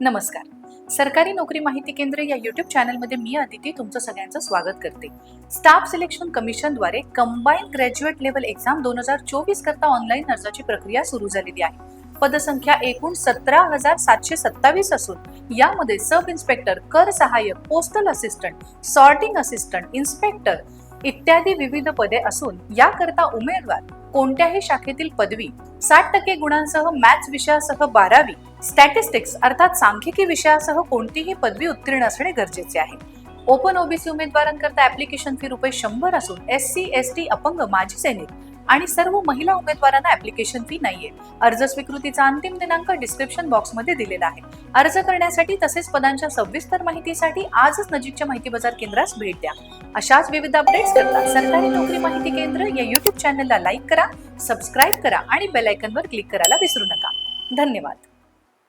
नमस्कार. सरकारी नोकरी माहिती केंद्र या युट्यूब चॅनलमध्ये मी अदिती तुमचं सगळ्यांचं स्वागत करते. स्टाफ सिलेक्शन कमिशनद्वारे कंबाईन ग्रॅज्युएट लेवल एक्झाम दोन हजार चोवीस करता ऑनलाईन अर्जाची प्रक्रिया सुरू झालेली आहे. पदसंख्या एकूण सतरा हजार सातशे सत्तावीस असून यामध्ये सब इन्स्पेक्टर कर सहाय्यक postal assistant sorting assistant inspector इत्यादी विविध पदे असून याकरता उमेदवार कोणत्याही शाखेतील पदवी साठ टक्के गुणांसह मॅथ्स विषयासह बारावी स्टॅटिस्टिक्स अर्थात सांख्यिकी विषयासह कोणतीही पदवी उत्तीर्ण असणे गरजेचे आहे. ओपन ओबीसी उमेदवारांकरता ऍप्लिकेशन फी रुपये शंभर असून एस सी एस टी अपंग माजी सैनिक आणि सर्व महिला उमेदवारांना ऍप्लिकेशन फी नाहीये. अर्ज स्वीकृतीचा अंतिम दिनांक डिस्क्रिप्शन बॉक्समध्ये दिलेला आहे. अर्ज करण्यासाठी तसेच पदांच्या सविस्तर माहितीसाठी आजच नजीकच्या माहिती बाजार केंद्रास भेट द्या. अशाच विविध अपडेट्स करता सरकारी नोकरी माहिती केंद्र या युट्यूब चॅनलला लाईक करा सबस्क्राईब करा आणि बेलायकनवर क्लिक करायला विसरू नका. धन्यवाद.